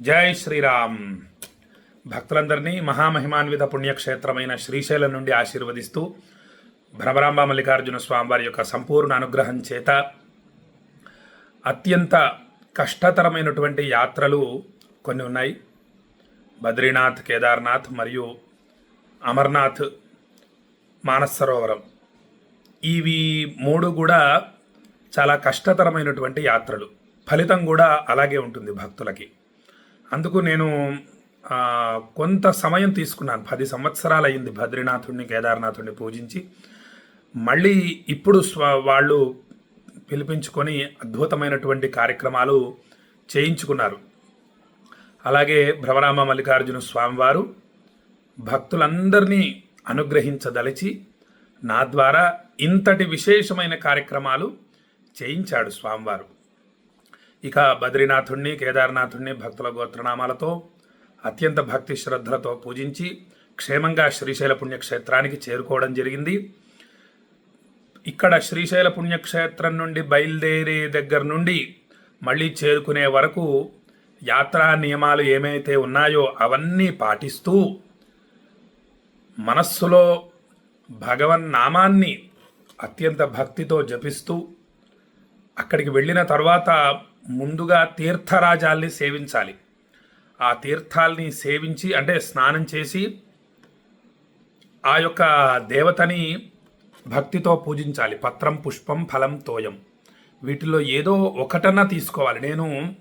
జై శ్రీరామ్. భక్తులందరినీ మహామహిమాన్విత పుణ్యక్షేత్రమైన శ్రీశైలం నుండి ఆశీర్వదిస్తూ భ్రమరాంబ మల్లికార్జున స్వామివారి యొక్క సంపూర్ణ అనుగ్రహం చేత అత్యంత కష్టతరమైనటువంటి యాత్రలు కొన్ని ఉన్నాయి. బద్రీనాథ్ కేదార్నాథ్ మరియు అమర్నాథ్ మానస్ సరోవరం ఇవి మూడు కూడా చాలా కష్టతరమైనటువంటి యాత్రలు. ఫలితం కూడా అలాగే ఉంటుంది భక్తులకి. అందుకు నేను కొంత సమయం తీసుకున్నాను. పది సంవత్సరాలు అయింది బద్రీనాథుడిని కేదార్నాథుడిని పూజించి. మళ్ళీ ఇప్పుడు స్వ వాళ్ళు పిలిపించుకొని అద్భుతమైనటువంటి కార్యక్రమాలు చేయించుకున్నారు. అలాగే భ్రమరామ మల్లికార్జున స్వామివారు భక్తులందరినీ అనుగ్రహించదలిచి నా ద్వారా ఇంతటి విశేషమైన కార్యక్రమాలు చేయించాడు స్వామివారు. ఇక బద్రీనాథుణ్ణి కేదార్నాథుణ్ణి భక్తుల గోత్రనామాలతో అత్యంత భక్తి శ్రద్ధలతో పూజించి క్షేమంగా శ్రీశైల పుణ్యక్షేత్రానికి చేరుకోవడం జరిగింది. ఇక్కడ శ్రీశైల పుణ్యక్షేత్రం నుండి బయలుదేరే దగ్గర నుండి మళ్ళీ చేరుకునే వరకు యాత్రా నియమాలు ఏమైతే ఉన్నాయో అవన్నీ పాటిస్తూ మనస్సులో భగవన్ నామాన్ని అత్యంత భక్తితో జపిస్తూ అక్కడికి వెళ్ళిన తర్వాత ముందుగా తీర్థరాజాల్ని సేవించాలి. ఆ తీర్థాల్ని సేవించి అంటే స్నానం చేసి ఆ యొక్క దేవతని భక్తితో పూజించాలి. పత్రం పుష్పం ఫలం తోయం. వీటిలో ఏదో ఒకటన్నా తీసుకోవాలి. నేను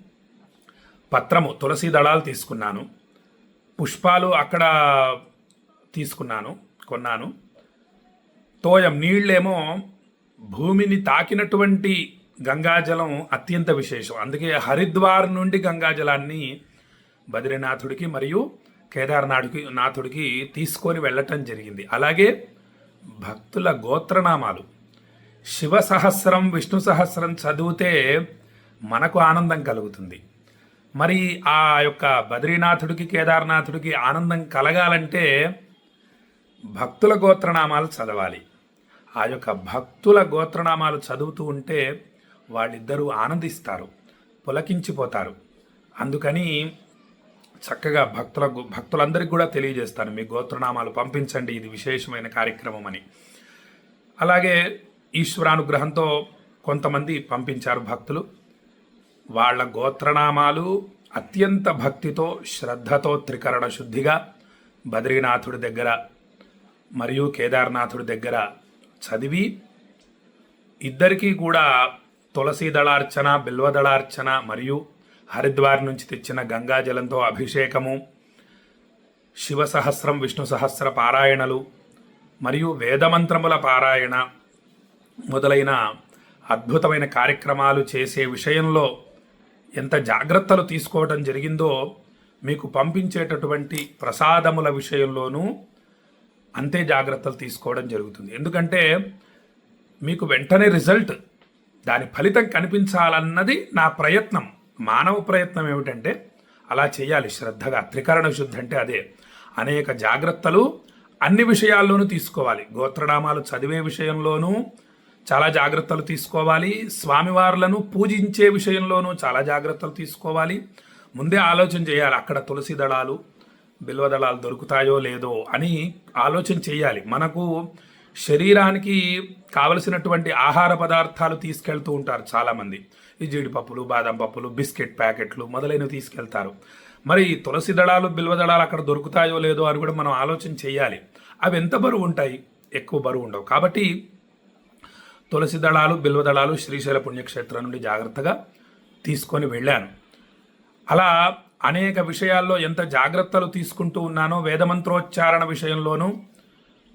పత్రము తులసి దళాలు తీసుకున్నాను. పుష్పాలు అక్కడ తీసుకున్నాను కొన్నాను. తోయం నీళ్ళేమో భూమిని తాకినటువంటి గంగాజలం అత్యంత విశేషం. అందుకే హరిద్వార్ నుండి గంగాజలాన్ని బద్రీనాథుడికి మరియు కేదార్నాథుడికి నాథుడికి తీసుకొని వెళ్ళటం జరిగింది. అలాగే భక్తుల గోత్రనామాలు. శివ సహస్రం విష్ణు సహస్రం చదివితే మనకు ఆనందం కలుగుతుంది. మరి ఆ యొక్క బద్రీనాథుడికి కేదార్నాథుడికి ఆనందం కలగాలంటే భక్తుల గోత్రనామాలు చదవాలి. ఆ యొక్క భక్తుల గోత్రనామాలు చదువుతూ ఉంటే వాళ్ళిద్దరూ ఆనందిస్తారు పులకించిపోతారు. అందుకని చక్కగా భక్తుల భక్తులందరికీ కూడా తెలియజేస్తాను మీ గోత్రనామాలు పంపించండి ఇది విశేషమైన కార్యక్రమం అని. అలాగే ఈశ్వరానుగ్రహంతో కొంతమంది పంపించారు భక్తులు. వాళ్ళ గోత్రనామాలు అత్యంత భక్తితో శ్రద్ధతో త్రికరణ శుద్ధిగా బద్రీనాథుడి దగ్గర మరియు కేదార్నాథుడి దగ్గర చదివి ఇద్దరికీ కూడా తులసి దళార్చన బిల్వదళార్చన మరియు హరిద్వార్ నుంచి తెచ్చిన గంగాజలంతో అభిషేకము శివ సహస్రం విష్ణు సహస్ర పారాయణలు మరియు వేదమంత్రముల పారాయణ మొదలైన అద్భుతమైన కార్యక్రమాలు చేసే విషయంలో ఎంత జాగ్రత్తలు తీసుకోవడం జరిగిందో మీకు పంపించేటటువంటి ప్రసాదముల విషయంలోనూ అంతే జాగ్రత్తలు తీసుకోవడం జరుగుతుంది. ఎందుకంటే మీకు వెంటనే రిజల్ట్ దాని ఫలితం కనిపించాలన్నది నా ప్రయత్నం. మానవ ప్రయత్నం ఏమిటంటే అలా చేయాలి. శ్రద్ధగా త్రికరణ శుద్ధి అంటే అదే. అనేక జాగ్రత్తలు అన్ని విషయాల్లోనూ తీసుకోవాలి. గోత్రనామాలు చదివే విషయంలోనూ చాలా జాగ్రత్తలు తీసుకోవాలి. స్వామివార్లను పూజించే విషయంలోనూ చాలా జాగ్రత్తలు తీసుకోవాలి. ముందే ఆలోచన చేయాలి అక్కడ తులసి దళాలు బిల్వదళాలు దొరుకుతాయో లేదో అని ఆలోచన చేయాలి. మనకు శరీరానికి కావలసినటువంటి ఆహార పదార్థాలు తీసుకెళ్తూ ఉంటారు చాలామంది. ఈ జీడిపప్పులు బాదం పప్పులు బిస్కెట్ ప్యాకెట్లు మొదలైనవి తీసుకెళ్తారు. మరి తులసి దళాలు బిల్వ దళాలు అక్కడ దొరుకుతాయో లేదో అని కూడా మనం ఆలోచన చేయాలి. అవి ఎంత బరువు ఉంటాయి? ఎక్కువ బరువు ఉండవు. కాబట్టి తులసి దళాలు బిల్వ దళాలు శ్రీశైల పుణ్యక్షేత్రం నుండి జాగ్రత్తగా తీసుకొని వెళ్ళాను. అలా అనేక విషయాల్లో ఎంత జాగ్రత్తలు తీసుకుంటూ ఉన్నానో వేదమంత్రోచ్చారణ విషయంలోనూ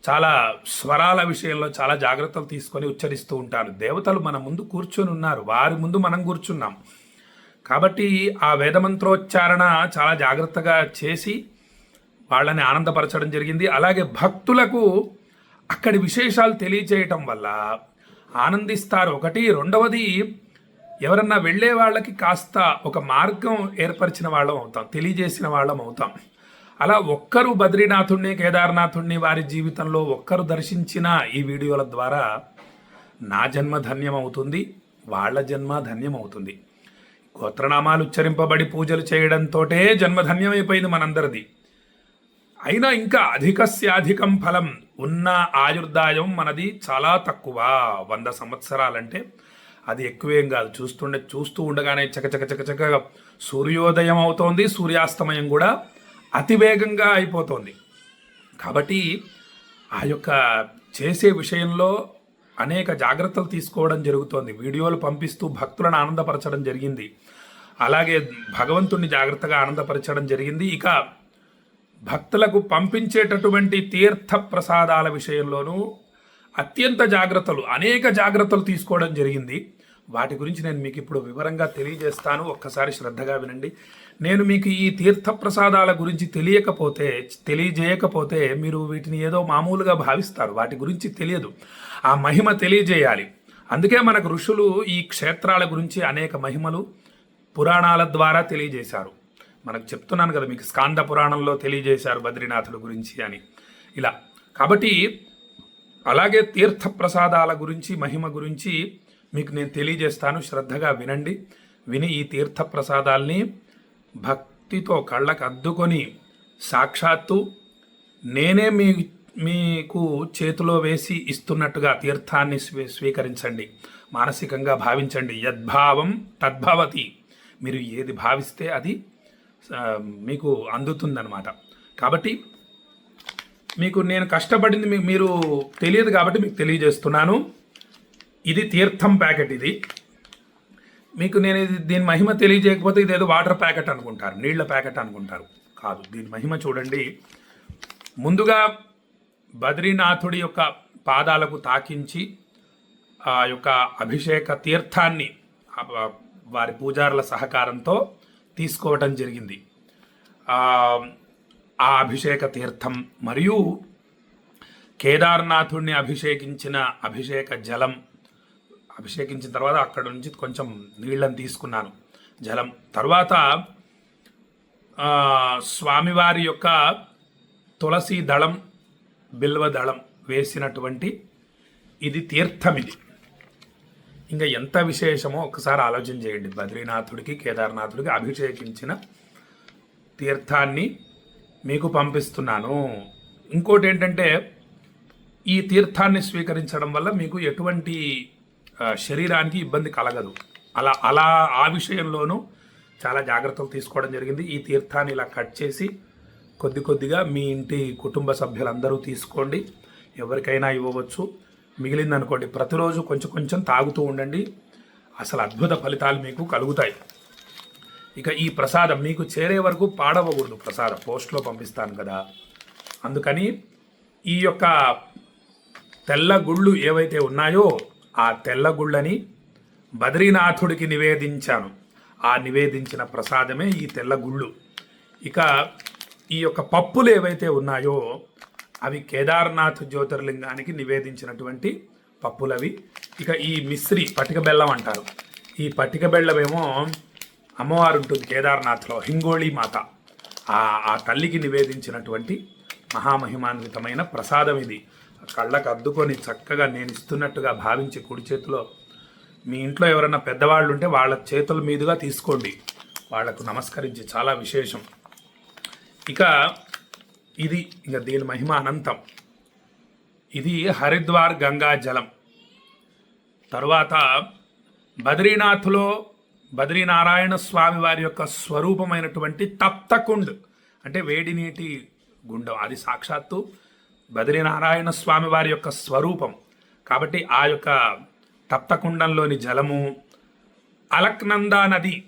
చాలా స్వరాల విషయంలో చాలా జాగ్రత్తలు తీసుకొని ఉచ్చరిస్తూ ఉంటారు. దేవతలు మన ముందు కూర్చొని ఉన్నారు. వారి ముందు మనం కూర్చున్నాం. కాబట్టి ఆ వేదమంత్రోచ్చారణ చాలా జాగ్రత్తగా చేసి వాళ్ళని ఆనందపరచడం జరిగింది. అలాగే భక్తులకు అక్కడి విశేషాలు తెలియజేయటం వల్ల ఆనందిస్తారు. ఒకటి. రెండవది ఎవరన్నా వెళ్ళే వాళ్ళకి కాస్త ఒక మార్గం ఏర్పరిచిన వాళ్ళం అవుతాం తెలియజేసిన వాళ్ళం అవుతాం. అలా ఒక్కరు బద్రీనాథుణ్ణి కేదార్నాథుణ్ణి వారి జీవితంలో ఒక్కరు దర్శించిన ఈ వీడియోల ద్వారా నా జన్మ ధన్యం అవుతుంది వాళ్ళ జన్మ ధన్యం అవుతుంది గోత్రనామాలు ఉచ్చరింపబడి పూజలు చేయడంతోటే జన్మధన్యమైపోయింది మనందరిది. అయినా ఇంకా అధికస్యాధికం ఫలం ఉన్న ఆయుర్దాయం మనది చాలా తక్కువ. వంద సంవత్సరాలంటే అది ఎక్కువేం కాదు. చూస్తుండే చూస్తూ ఉండగానే చకచక చకచక సూర్యోదయం అవుతోంది సూర్యాస్తమయం కూడా అతివేగంగా అయిపోతోంది. కాబట్టి ఆ యొక్క చేసే విషయంలో అనేక జాగ్రత్తలు తీసుకోవడం జరుగుతోంది. వీడియోలు పంపిస్తూ భక్తులను ఆనందపరచడం జరిగింది. అలాగే భగవంతుణ్ణి జాగ్రత్తగా ఆనందపరచడం జరిగింది. ఇక భక్తులకు పంపించేటటువంటి తీర్థ ప్రసాదాల విషయంలోనూ అత్యంత జాగ్రత్తలు అనేక జాగ్రత్తలు తీసుకోవడం జరిగింది. వాటి గురించి నేను మీకు ఇప్పుడు వివరంగా తెలియజేస్తాను. ఒక్కసారి శ్రద్ధగా వినండి. నేను మీకు ఈ తీర్థ ప్రసాదాల గురించి తెలియకపోతే తెలియజేయకపోతే మీరు వీటిని ఏదో మామూలుగా భావిస్తారు. వాటి గురించి తెలియదు. ఆ మహిమ తెలియజేయాలి. అందుకే మనకు ఋషులు ఈ క్షేత్రాల గురించి అనేక మహిమలు పురాణాల ద్వారా తెలియజేశారు. మనకు చెప్తున్నాను కదా మీకు స్కాంద పురాణంలో తెలియజేశారు బద్రీనాథుల గురించి అని. ఇలా. కాబట్టి అలాగే తీర్థ ప్రసాదాల గురించి మహిమ గురించి మీకు నేను తెలియజేస్తాను శ్రద్ధగా వినండి. విని ఈ తీర్థ ప్రసాదాల్ని భక్తితో కళ్ళకు అద్దుకొని సాక్షాత్తు నేనే మీ మీకు చేతిలో వేసి ఇస్తున్నట్టుగా తీర్థాన్ని స్వీ స్వీకరించండి. మానసికంగా భావించండి. యద్భావం తద్భవతి. మీరు ఏది భావిస్తే అది మీకు అందుతుందన్నమాట. కాబట్టి మీకు నేను కష్టపడింది మీకు మీరు తెలియదు కాబట్టి మీకు తెలియజేస్తున్నాను. ఇది తీర్థం ప్యాకెట్ ఇది. మీకు నేను ఇది దీని మహిమ తెలియజేయకపోతే ఇదేదో వాటర్ ప్యాకెట్ అనుకుంటారు నీళ్ళ ప్యాకెట్ అనుకుంటారు. కాదు దీని మహిమ చూడండి. ముందుగా బద్రీనాథుడి యొక్క పాదాలకు తాకించి ఆ యొక్క అభిషేక తీర్థాన్ని వారి పూజారుల సహకారంతో తీసుకోవటం జరిగింది. ఆ ఆ అభిషేక తీర్థం మరియు కేదార్నాథుడిని అభిషేకించిన అభిషేక జలం అభిషేకించిన తర్వాత అక్కడ నుంచి కొంచెం నీళ్ళని తీసుకున్నాను. జలం. తర్వాత స్వామివారి యొక్క తులసి దళం బిల్వ దళం వేసినటువంటి ఇది తీర్థం ఇది. ఇంకా ఎంత విశేషమో ఒకసారి ఆలోచన చేయండి. బద్రీనాథుడికి కేదార్నాథుడికి అభిషేకించిన తీర్థాన్ని మీకు పంపిస్తున్నాను. ఇంకోటి ఏంటంటే ఈ తీర్థాన్ని స్వీకరించడం వల్ల మీకు ఎటువంటి శరీరానికి ఇబ్బంది కలగదు. అలా అలా ఆ విషయంలోనూ చాలా జాగ్రత్తలు తీసుకోవడం జరిగింది. ఈ తీర్థాన్ని ఇలా కట్ చేసి కొద్ది కొద్దిగా మీ ఇంటి కుటుంబ సభ్యులందరూ తీసుకోండి. ఎవరికైనా ఇవ్వవచ్చు. మిగిలిందనుకోండి ప్రతిరోజు కొంచెం కొంచెం తాగుతూ ఉండండి. అసలు అద్భుత ఫలితాలు మీకు కలుగుతాయి. ఇక ఈ ప్రసాదం మీకు చేరే వరకు పాడవకూడదు ప్రసాదం. పోస్ట్లో పంపిస్తాను కదా. అందుకని ఈ యొక్క తెల్ల గుళ్ళు ఏవైతే ఉన్నాయో ఆ తెల్లగుళ్ళని బద్రీనాథుడికి నివేదించాను. ఆ నివేదించిన ప్రసాదమే ఈ తెల్లగుళ్ళు ఇక ఈ యొక్క పప్పులు ఏవైతే ఉన్నాయో అవి కేదార్నాథ్ జ్యోతిర్లింగానికి నివేదించినటువంటి పప్పులవి. ఇక ఈ మిశ్రి పటిక బెల్లం అంటారు. ఈ పటిక బెల్లమేమో అమ్మవారు ఉంటుంది కేదార్నాథ్లో హింగోళి మాత. ఆ ఆ తల్లికి నివేదించినటువంటి మహామహిమాన్వితమైన ప్రసాదం ఇది. కళ్ళకు అద్దుకొని చక్కగా నేను ఇస్తున్నట్టుగా భావించి కుడి చేతిలో మీ ఇంట్లో ఎవరైనా పెద్దవాళ్ళు ఉంటే వాళ్ళ చేతుల మీదుగా తీసుకోండి. వాళ్ళకు నమస్కరించి చాలా విశేషం. ఇక ఇది ఇక దీని మహిమ అనంతం. ఇది హరిద్వార్ గంగా జలం. తరువాత బద్రీనాథ్లో బద్రీనారాయణ స్వామి వారి యొక్క స్వరూపమైనటువంటి తప్తకుండ్ అంటే వేడి నీటి గుండం అది సాక్షాత్తు బద్రీనారాయణ స్వామి వారి యొక్క స్వరూపం. కాబట్టి ఆ యొక్క తప్తకుండంలోని జలము అలక్నందా నది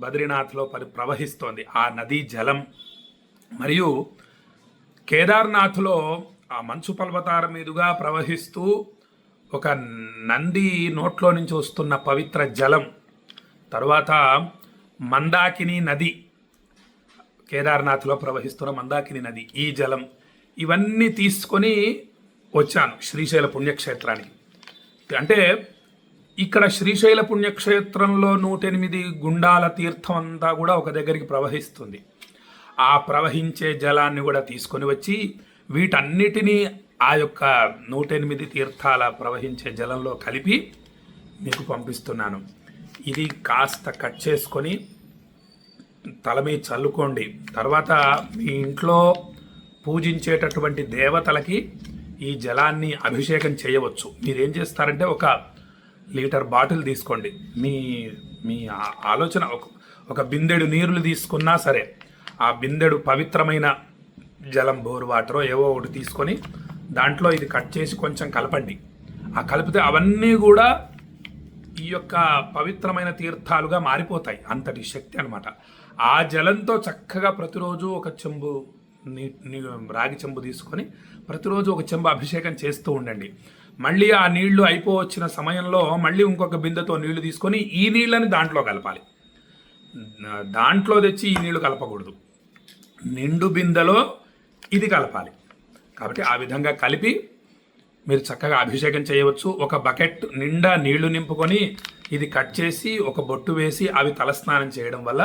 బద్రీనాథ్లో పరి ప్రవహిస్తోంది. ఆ నదీ జలం మరియు కేదార్నాథ్లో ఆ మంచు పర్వతాల మీదుగా ప్రవహిస్తూ ఒక నంది నోట్లో నుంచి వస్తున్న పవిత్ర జలం. తరువాత మందాకిని నది కేదార్నాథ్లో ప్రవహిస్తున్న మందాకిని నది ఈ జలం ఇవన్నీ తీసుకొని వచ్చాను శ్రీశైల పుణ్యక్షేత్రానికి. అంటే ఇక్కడ శ్రీశైల పుణ్యక్షేత్రంలో నూటెనిమిది గుండాల తీర్థం అంతా కూడా ఒక దగ్గరికి ప్రవహిస్తుంది. ఆ ప్రవహించే జలాన్ని కూడా తీసుకొని వచ్చి వీటన్నిటినీ ఆ యొక్క నూటెనిమిది తీర్థాల ప్రవహించే జలంలో కలిపి మీకు పంపిస్తున్నాను. ఇది కాస్త కట్ చేసుకొని తల మీద చల్లుకోండి. తర్వాత మీ ఇంట్లో పూజించేటటువంటి దేవతలకి ఈ జలాన్ని అభిషేకం చేయవచ్చు. మీరేం చేస్తారంటే ఒక లీటర్ బాటిల్ తీసుకోండి. మీ మీ ఆలోచన ఒక ఒక బిందెడు నీరులు తీసుకున్నా సరే ఆ బిందెడు పవిత్రమైన జలం బోర్ వాటరో ఏవో ఒకటి తీసుకొని దాంట్లో ఇది కట్ చేసి కొంచెం కలపండి. ఆ కలిపితే అవన్నీ కూడా ఈ యొక్క పవిత్రమైన తీర్థాలుగా మారిపోతాయి. అంతటి శక్తి అనమాట ఆ జలంతో చక్కగా ప్రతిరోజు ఒక చెంబు నీ రాగి చెంబు తీసుకొని ప్రతిరోజు ఒక చెంబు అభిషేకం చేస్తూ ఉండండి. మళ్ళీ ఆ నీళ్ళు అయిపోవచ్చిన సమయంలో మళ్ళీ ఇంకొక బిందెతో నీళ్ళు తీసుకొని ఈ నీళ్ళని దాంట్లో కలపాలి. దాంట్లో తెచ్చి ఈ నీళ్ళు కలపకూడదు. నిండు బిందెలో ఇది కలపాలి. కాబట్టి ఆ విధంగా కలిపి మీరు చక్కగా అభిషేకం చేయవచ్చు. ఒక బకెట్ నిండా నీళ్ళు నింపుకొని ఇది కట్ చేసి ఒక బొట్టు వేసి అవి తలస్నానం చేయడం వల్ల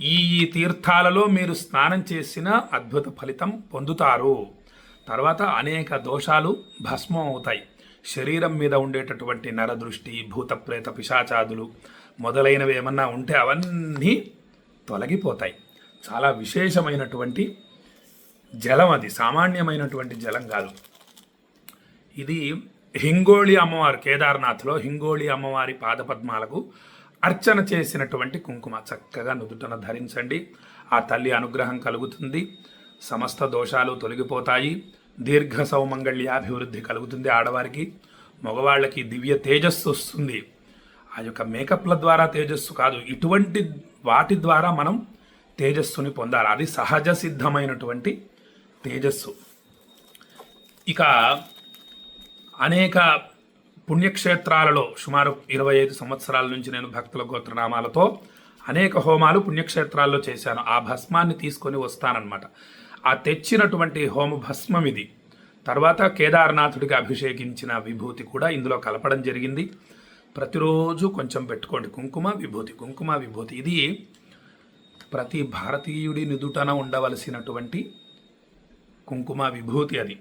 ఈ తీర్థాలలో మీరు స్నానం చేసిన అద్భుత ఫలితం పొందుతారు. తర్వాత అనేక దోషాలు భస్మం అవుతాయి. శరీరం మీద ఉండేటటువంటి నరదృష్టి భూత ప్రేత పిశాచాదులు మొదలైనవి ఏమన్నా ఉంటే అవన్నీ తొలగిపోతాయి. చాలా విశేషమైనటువంటి జలం అది సామాన్యమైనటువంటి జలం కాదు. ఇది హింగోళి అమ్మవారు కేదార్నాథ్లో హింగోళి అమ్మవారి పాదపద్మాలకు అర్చన చేసినటువంటి కుంకుమ చక్కగా నుదుటన ధరించండి. ఆ తల్లి అనుగ్రహం కలుగుతుంది. సమస్త దోషాలు తొలగిపోతాయి. దీర్ఘ సౌమంగళ్యాభివృద్ధి కలుగుతుంది ఆడవారికి. మగవాళ్ళకి దివ్య తేజస్సు వస్తుంది. ఆ యొక్క మేకప్ల ద్వారా తేజస్సు కాదు ఇటువంటి వాటి ద్వారా మనం తేజస్సుని పొందాలి. అది సహజ సిద్ధమైనటువంటి తేజస్సు. ఇక అనేక పుణ్యక్షేత్రాలలో సుమారు ఇరవై ఐదు సంవత్సరాల నుంచి నేను భక్తుల గోత్రనామాలతో అనేక హోమాలు పుణ్యక్షేత్రాల్లో చేశాను. ఆ భస్మాన్ని తీసుకొని వస్తానన్నమాట. ఆ తెచ్చినటువంటి హోమ భస్మం ఇది. తర్వాత కేదార్నాథుడికి అభిషేకించిన విభూతి కూడా ఇందులో కలపడం జరిగింది. ప్రతిరోజు కొంచెం పెట్టుకోండి. కుంకుమ విభూతి కుంకుమ విభూతి. ఇది ప్రతి భారతీయుడి నిదుటన ఉండవలసినటువంటి కుంకుమ విభూతి అది.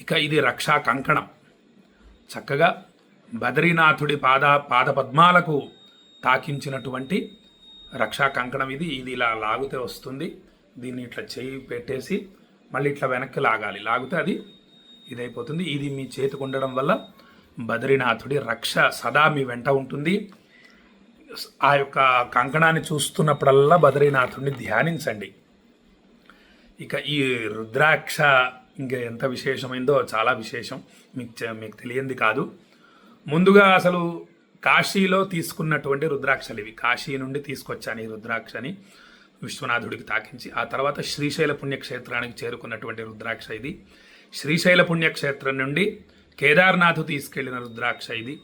ఇక ఇది రక్షా కంకణం. చక్కగా బద్రీనాథుడి పాద పాద పద్మాలకు తాకించినటువంటి రక్షా కంకణం ఇది. ఇది ఇలా లాగితే వస్తుంది. దీన్ని ఇట్లా చేయి పెట్టేసి మళ్ళీ ఇట్లా వెనక్కి లాగాలి. లాగితే అది ఇదైపోతుంది. ఇది మీ చేతికి ఉండడం వల్ల బద్రీనాథుడి రక్ష సదా మీ వెంట ఉంటుంది. ఆ యొక్క కంకణాన్ని చూస్తున్నప్పుడల్లా బద్రీనాథుడిని ధ్యానించండి. ఇక ఈ రుద్రాక్ష ఇంకా ఎంత విశేషమైందో చాలా విశేషం. మీకు మీకు తెలియంది కాదు. ముందుగా అసలు కాశీలో తీసుకున్నటువంటి రుద్రాక్షలు ఇవి కాశీ నుండి తీసుకొచ్చాను ఈ రుద్రాక్షని. విశ్వనాథుడికి తాకించి ఆ తర్వాత శ్రీశైల పుణ్యక్షేత్రానికి చేరుకున్నటువంటి రుద్రాక్ష ఇది. శ్రీశైల పుణ్యక్షేత్రం నుండి కేదార్నాథ్ తీసుకెళ్ళిన రుద్రాక్ష ఇది.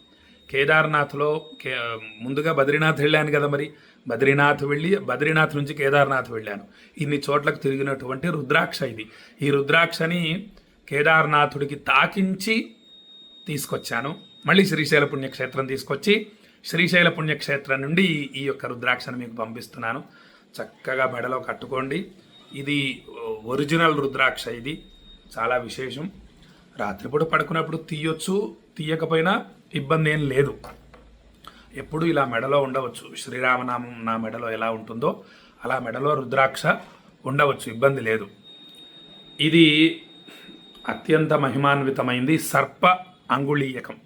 కేదార్నాథ్లో కే ముందుగా బద్రీనాథ్ వెళ్ళాను కదా మరి. బద్రీనాథ్ వెళ్ళి బద్రీనాథ్ నుంచి కేదార్నాథ్ వెళ్ళాను. ఇన్ని చోట్లకు తిరిగినటువంటి రుద్రాక్ష ఇది. ఈ రుద్రాక్షని కేదార్నాథుడికి తాకించి తీసుకొచ్చాను. మళ్ళీ శ్రీశైల పుణ్యక్షేత్రం తీసుకొచ్చి శ్రీశైల పుణ్యక్షేత్రం నుండి ఈ- యొక్క రుద్రాక్షను మీకు పంపిస్తున్నాను. చక్కగా మెడలో కట్టుకోండి. ఇది ఒరిజినల్ రుద్రాక్ష ఇది. చాలా విశేషం. రాత్రిపూట పడుకున్నప్పుడు తీయొచ్చు తీయకపోయినా ఇబ్బంది ఏం లేదు. ఎప్పుడు ఇలా మెడలో ఉండవచ్చు. శ్రీరామనామం నా మెడలో ఎలా ఉంటుందో అలా మెడలో రుద్రాక్ష ఉండవచ్చు. ఇబ్బంది లేదు. ఇది అత్యంత మహిమాన్వితమైంది సర్ప అంగుళీయకం.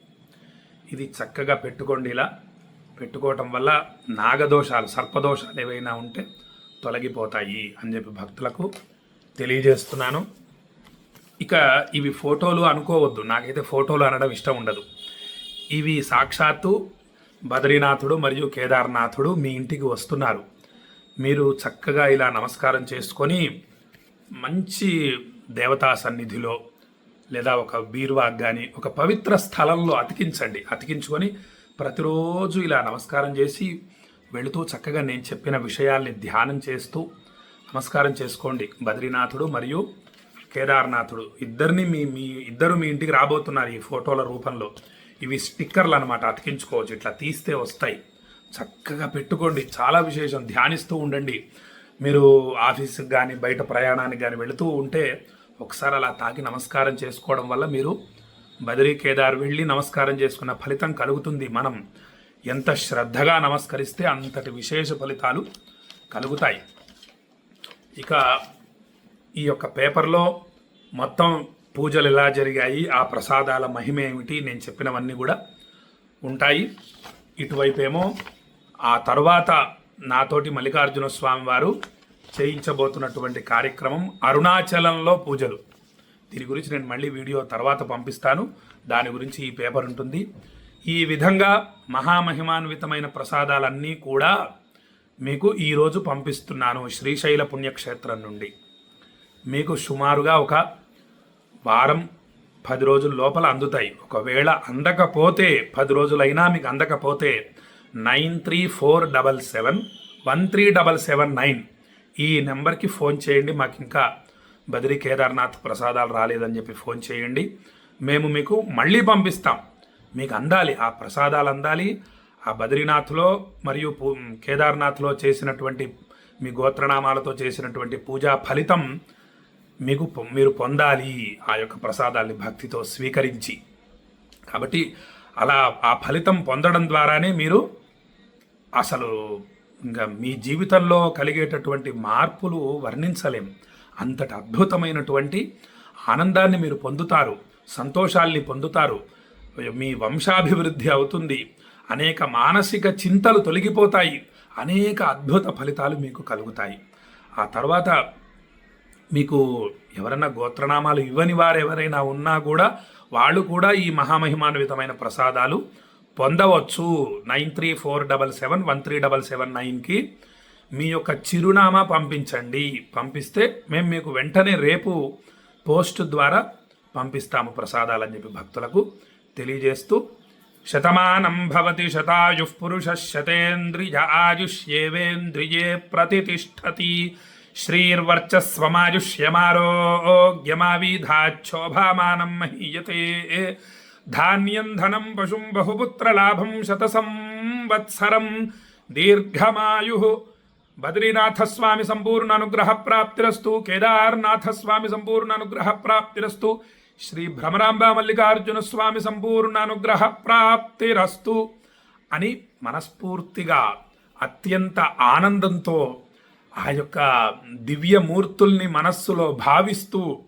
ఇది చక్కగా పెట్టుకోండి ఇలా. పెట్టుకోవటం వల్ల నాగదోషాలు సర్పదోషాలు ఏవైనా ఉంటే తొలగిపోతాయి అని చెప్పి భక్తులకు తెలియజేస్తున్నాను. ఇక ఇవి ఫోటోలు అనుకోవద్దు. నాకైతే ఫోటోలు అనడం ఇష్టం ఉండదు. ఇవి సాక్షాత్తు బద్రీనాథుడు మరియు కేదార్నాథుడు మీ ఇంటికి వస్తున్నారు. మీరు చక్కగా ఇలా నమస్కారం చేసుకొని మంచి దేవతా సన్నిధిలో లేదా ఒక బీరువాగ్ కానీ ఒక పవిత్ర స్థలంలో అతికించండి. అతికించుకొని ప్రతిరోజు ఇలా నమస్కారం చేసి వెళుతూ చక్కగా నేను చెప్పిన విషయాల్ని ధ్యానం చేస్తూ నమస్కారం చేసుకోండి. బద్రీనాథుడు మరియు కేదార్నాథుడు ఇద్దరిని మీ మీ ఇద్దరు మీ ఇంటికి రాబోతున్నారు ఈ ఫోటోల రూపంలో. ఇవి స్టిక్కర్లు అనమాట అతికించుకోవచ్చు. ఇట్లా తీస్తే వస్తాయి. చక్కగా పెట్టుకోండి. చాలా విశేషం. ధ్యానిస్తూ ఉండండి. మీరు ఆఫీస్కి కానీ బయట ప్రయాణానికి కానీ వెళుతూ ఉంటే ఒకసారి అలా తాకి నమస్కారం చేసుకోవడం వల్ల మీరు బదిరీ కేదార్ వెళ్ళి నమస్కారం చేసుకున్న ఫలితం కలుగుతుంది. మనం ఎంత శ్రద్ధగా నమస్కరిస్తే అంతటి విశేష ఫలితాలు కలుగుతాయి. ఇక ఈ యొక్క పేపర్లో మొత్తం పూజలు ఎలా జరిగాయి ఆ ప్రసాదాల మహిమ ఏమిటి నేను చెప్పినవన్నీ కూడా ఉంటాయి. ఇటువైపేమో ఆ తర్వాత నాతోటి మల్లికార్జున స్వామి వారు చేయించబోతున్నటువంటి కార్యక్రమం అరుణాచలంలో పూజలు. దీని గురించి నేను మళ్ళీ వీడియో తర్వాత పంపిస్తాను. దాని గురించి ఈ పేపర్ ఉంటుంది. ఈ విధంగా మహామహిమాన్వితమైన ప్రసాదాలన్నీ కూడా మీకు ఈరోజు పంపిస్తున్నాను శ్రీశైల పుణ్యక్షేత్రం నుండి. మీకు సుమారుగా ఒక వారం పది రోజుల లోపల అందుతాయి. ఒకవేళ అందకపోతే పది రోజులైనా మీకు అందకపోతే nine three four double seven one three double seven nine ఈ నెంబర్కి ఫోన్ చేయండి. మాకు ఇంకా బద్రీ కేదార్నాథ్ ప్రసాదాలు రాలేదని చెప్పి ఫోన్ చేయండి. మేము మీకు మళ్ళీ పంపిస్తాం. మీకు అందాలి ఆ ప్రసాదాలు అందాలి. ఆ బద్రీనాథ్లో మరియు పూ- కేదార్నాథ్లో చేసినటువంటి మీ గోత్రనామాలతో చేసినటువంటి పూజా ఫలితం మీకు పొ- మీరు పొందాలి ఆ యొక్క ప్రసాదాల్ని భక్తితో స్వీకరించి. కాబట్టి అలా ఆ ఫలితం పొందడం ద్వారానే మీరు అసలు ఇంకా మీ జీవితంలో కలిగేటటువంటి మార్పులు వర్ణించలేం. అంతటి అద్భుతమైనటువంటి ఆనందాన్ని మీరు పొందుతారు సంతోషాల్ని పొందుతారు. మీ వంశాభివృద్ధి అవుతుంది అనేక మానసిక చింతలు తొలగిపోతాయి అనేక అద్భుత ఫలితాలు మీకు కలుగుతాయి. ఆ తర్వాత మీకు ఎవరైనా గోత్రనామాలు ఇవ్వని వారు ఎవరైనా ఉన్నా కూడా వాళ్ళు కూడా ఈ మహామహిమాన్వితమైన ప్రసాదాలు పొందవచ్చు. Nine three four double seven one three double seven నైన్కి మీ యొక్క చిరునామా పంపించండి. పంపిస్తే మేము మీకు వెంటనే రేపు పోస్ట్ ద్వారా పంపిస్తాము ప్రసాదాలని చెప్పి భక్తులకు తెలియజేస్తూ శతమానం భవతి శతాయు పురుష శతేంద్రియ ఆయుష్యేవేంద్రియే ప్రతిష్టతి. శ్రీర్వర్చస్వమాయుష్యమారోగ్యమావిధాక్షోభామానం మహీయతే ధాన్యం ధనం పశుం బహుపుత్రలాభం శత సంవత్సరం దీర్ఘమాయు బద్రీనాథస్వామి సంపూర్ణ అనుగ్రహ ప్రాప్తిరస్తు కేదార్నాథస్వామి సంపూర్ణ అనుగ్రహ ప్రాప్తిరస్తు శ్రీ భ్రమరాంబ మల్లికార్జున స్వామి సంపూర్ణ అనుగ్రహ ప్రాప్తిరస్తు అని మనస్ఫూర్తిగా అత్యంత ఆనందంతో ఆ యొక్క దివ్యమూర్తుల్ని మనస్సులో భావిస్తూ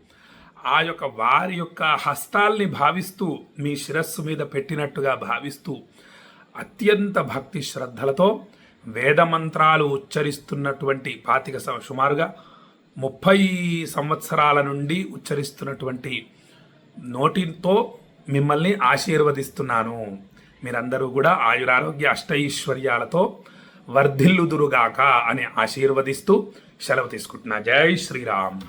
ఆ యొక్క వారి యొక్క హస్తాల్ని భావిస్తూ మీ శిరస్సు మీద పెట్టినట్టుగా భావిస్తూ అత్యంత భక్తి శ్రద్ధలతో వేదమంత్రాలు ఉచ్చరిస్తున్నటువంటి పాతిక సుమారుగా ముప్పై సంవత్సరాల నుండి ఉచ్చరిస్తున్నటువంటి నోటితో మిమ్మల్ని ఆశీర్వదిస్తున్నాను. మీరందరూ కూడా ఆయురారోగ్య అష్టైశ్వర్యాలతో వర్ధిల్లుదురుగాక అని ఆశీర్వదిస్తూ సెలవు తీసుకుంటున్నా. జై శ్రీరామ్.